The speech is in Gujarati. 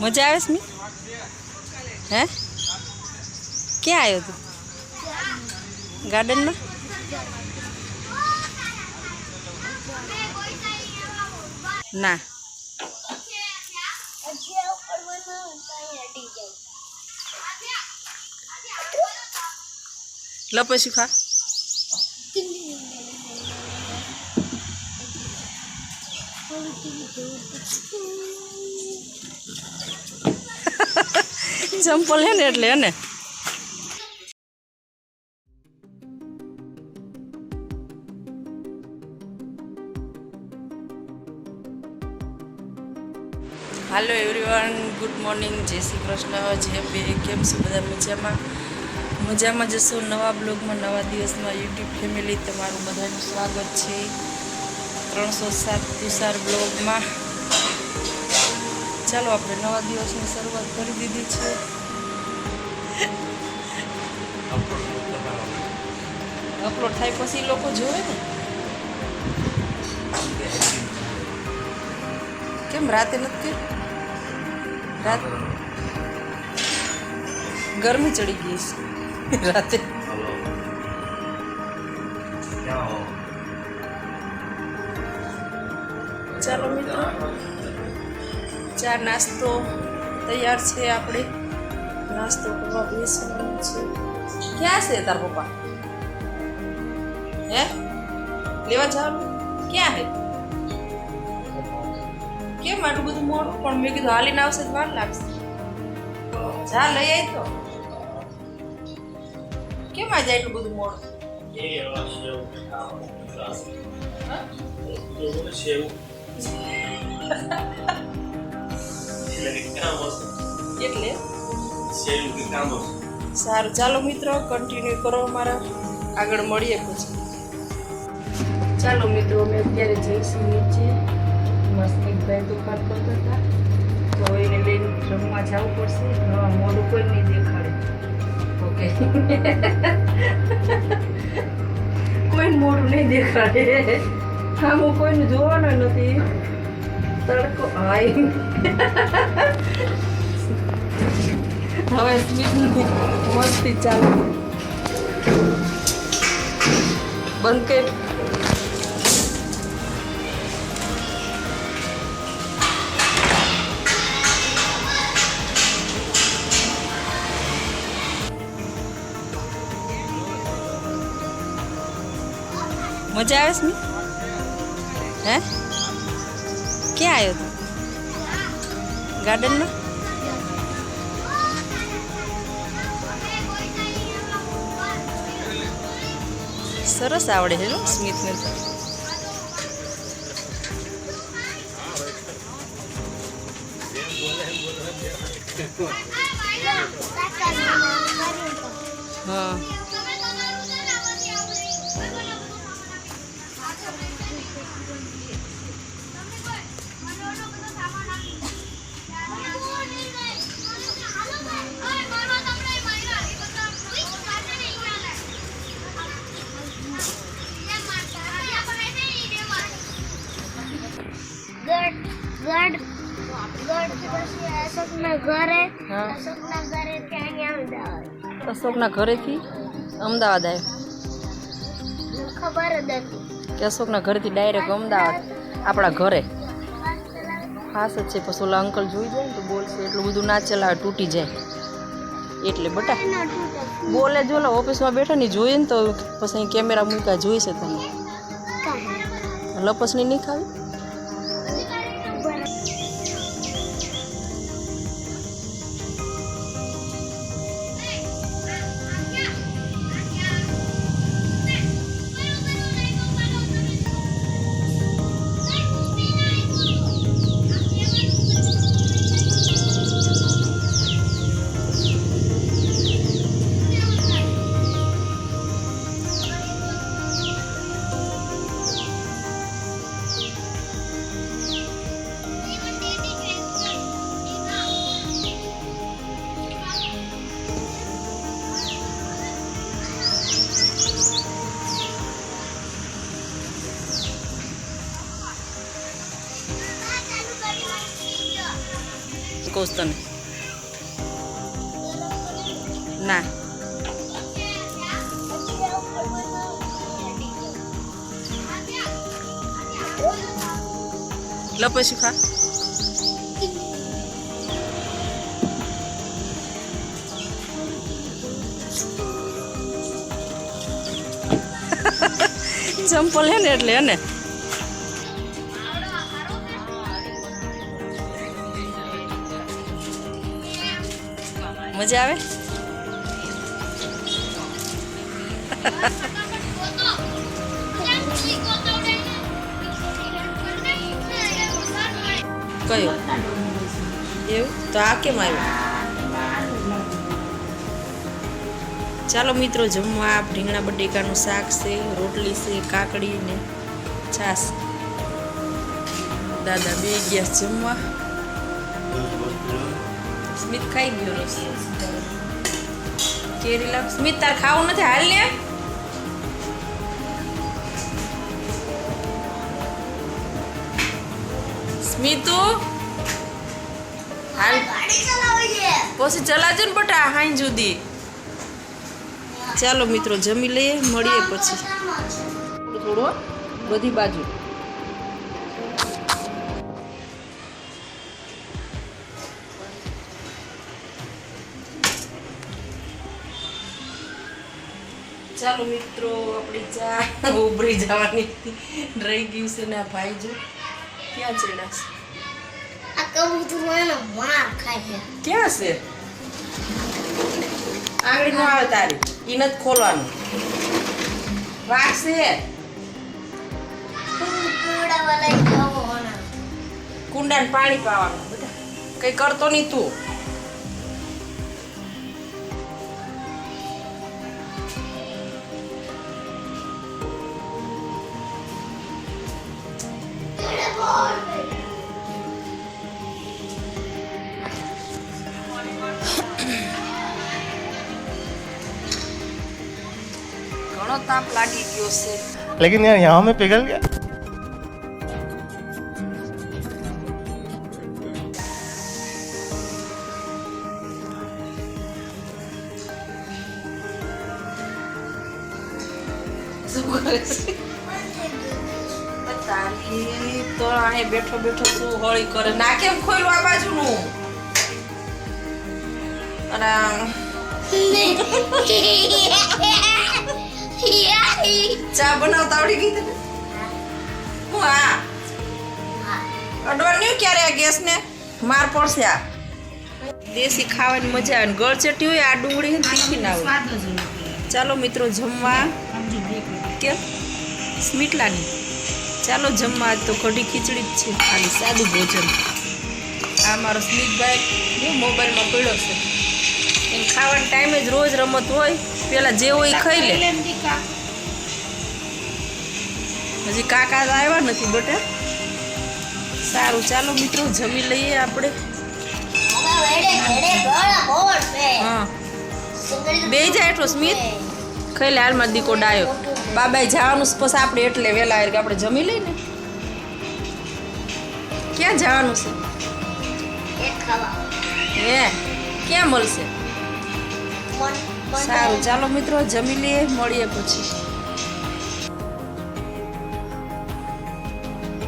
મજા આવે છે હે? ક્યાં આવ્યો તું? ગાર્ડનમાં? ના. લપસ્યું ખા. ચંપલ હે ને એટલે હે હાલો એવરીવન ગુડ મોર્નિંગ જય શ્રી કૃષ્ણ જે બે, કેમ છો બધા મજામાં? મજામાં જશો નવા બ્લોગમાં, નવા દિવસમાં, યુટ્યુબ ફેમિલી, તમારું બધાનું સ્વાગત છે. ત્રણસો સાત તુષાર બ્લોગમાં. ચાલો, આપણે નવા દિવસની શરૂઆત કરી દીધી છે. અપલોડ થાય પછી લોકો જોવે ને? કેમ રાતે નથી રાત ગરમી ચડી ગઈ છે રાતે. ચાલો મિત્રો. ચા નાસ્તો તૈયાર છે આપણે. નાસ્તો કરવા બેસવાનું છે. ક્યાં છે તાર પપ્પા? હે? લેવા જવાનું? ક્યાં હે? કેમ આટલું બધું મોડું? પણ મેં કીધું હાલીને આવશે જ વાર લાગશે. જા લઈ આવી તો. કેમ આજે આટલું બધું મોડું? હા? એટલે સારું ચાલો મિત્રો કન્ટિન્યુ કરો અમારા. આગળ મળીએ પછી. ચાલો મિત્રો અમે અત્યારે જઈશું નીચે. મસ્તિકભાઈ દુકાન કરતા હતા. તો એને લઈને રમવા જવું પડશે. રમવા મોડું કોઈ નહીં દેખાડે. ઓકે. કોઈ મોડું નહીં દેખાડે. હા, હું કોઈને જોવાનો નથી. તડકો હાય હવે સ્મિતની મસ્તી ચાલુ. બંધ કર મજા આવે છે હે? ક્યાં આવ્યો તું? ગાર્ડનમાં? સરસ આવડે છે સ્મિતને હા. પછી અશોકના ઘરે અશોકના ઘરે ત્યાં અમદાવાદ? અશોકના ઘરેથી અમદાવાદ આવ્યો ખબર જ હતી કે અશોકના ઘરેથી ડાયરેક્ટ અમદાવાદ આપણા ઘરે. ખાસ જ છે પછી ઓલા અંકલ જોઈ જાય ને તો બોલશે એટલું બધું ના ચલાવે તૂટી જાય. એટલે બટા બોલે જો ઓફિસમાં બેઠા ને જોઈએ ને તો પછી કેમેરા મૂક્યા જોઈશે તમે. લપસની નહીં ખાવી? કહું છું તને ના લો પછી ખા ચંપલ હે ને એટલે હે ને મજા આવે? કયો? એવું? તો આ કેમ આવ્યું? ચાલો મિત્રો, જમવા રીંગણા બટેકાનું શાક છે, રોટલી છે, કાકડી ને છાશ. દાદા બે ગયા જમવા. સ્મિત ખાઈ ગયો રસ. કેરી લાવ સ્મિત તાર ખાવું નથી, હાલ ને? સ્મિતુ? હાલ. પછી ચલાજો ને બટા હાઈ જુદી ચાલો મિત્રો, જમી લઈએ, મળીએ પછી. થોડું થોડું બધી બાજુ. ચાલો મિત્રો આપણી ચા ઉભરી જવાની. રહી ગયું છે ને ભાઈ જો ક્યાં ચડ્યા છે? આ કબૂતર એનો માર ખાય છે. ક્યાં છે? આંગળી નો આવે તારી. ઈ નથી ખોલવાનું. વાગશે લઈ જાવો કુંડાને પાણી પાવાનું. બધા. કઈ કરતો નહીં તું. ઘણો તાપ લાગી ગયો છે लेकिन यार यहाँ में पिघल गया શું કરે છે તારી તો અહીં બેઠો બેઠો શું હોળી કરે ના કેમ ખોલ્યું આ બાજુનું અને આ ચા બનાવતા આવડી ગઈ તને? હું આ? અડવાનું ક્યારે આ ગેસને? માર પડશે આ. દેશી ખાવાની મજા આવે ગળચટી હોય આ ડુંગળી તીખી ના હોય. ચાલો મિત્રો જમવા. કે? સ્મીટલાની. ચાલો જમવા આજ તો કઢી ખીચડી જ છે ખાલી સાદું ભોજન. આ મારો સ્મિતભાઈ હું મોબાઈલમાં પડ્યો છે. એને ખાવાનો ટાઈમે જ રોજ રમત હોય. પેલા જે હોય ખાઈ લે. હજી કાકા આવ્યા નથી બટે. સારું ચાલો મિત્રો જમી લઈએ આપણે. હા. બે જાય એટલો સ્મિત. ખાઈ લે હાલમાં દીકો ડાયો. બાબાએ જવાનું છે પછી આપણે એટલે વહેલા આવી કે આપણે જમી લઈએ ને. ક્યાં જવાનું છે? હે ક્યાં મળશે? સારું. ચાલો મિત્રો જમી લઈએ મળીએ પછી.